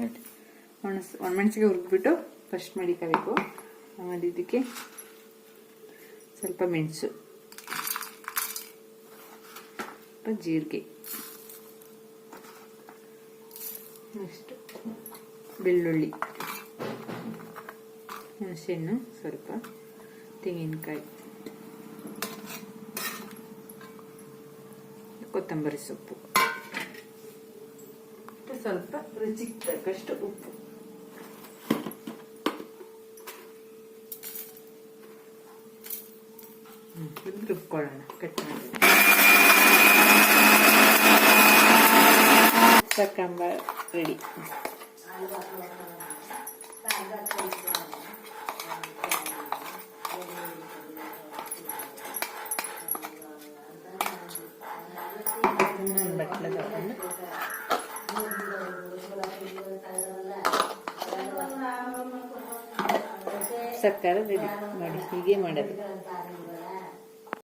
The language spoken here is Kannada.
ನೋಡಿ ಒಣಸ್ ಒಣಮೆಣಸಿಗೆ ಹುರಿದ್ಬಿಟ್ಟು ಫಸ್ಟ್ ಮಡಿಕಬೇಕು. ಆಮೇಲೆ ಇದಕ್ಕೆ ಸ್ವಲ್ಪ ಮೆಣಸು. ಸ್ವಲ್ಪ ಜೀರಿಗೆ. ನೆಕ್ಸ್ಟ್ ಬೆಳ್ಳುಳ್ಳಿ. ಹುಣಸೆಹಣ್ಣು ಸ್ವಲ್ಪ ತೆಂಗಿನಕಾಯಿ. ಕೊತ್ತಂಬರಿ ಸೊಪ್ಪು. ಮತ್ತೆ ಸ್ವಲ್ಪ ರುಚಿಗೆ ತಕ್ಕಷ್ಟು ಉಪ್ಪು ಹ್ಮ್, ಇದು ರುಬ್ಕೊಳ್ಳೋಣ ಕಟ್ ಮಾಡಿ ಸಾಂಬಾರ್ ರೆಡಿ ಬಟ್ಲು ತಗೊಂಡು ಸಕ್ಕರೆ ರೆಡಿ ಮಾಡಿ ಹೀಗೆ ಮಾಡೋದು.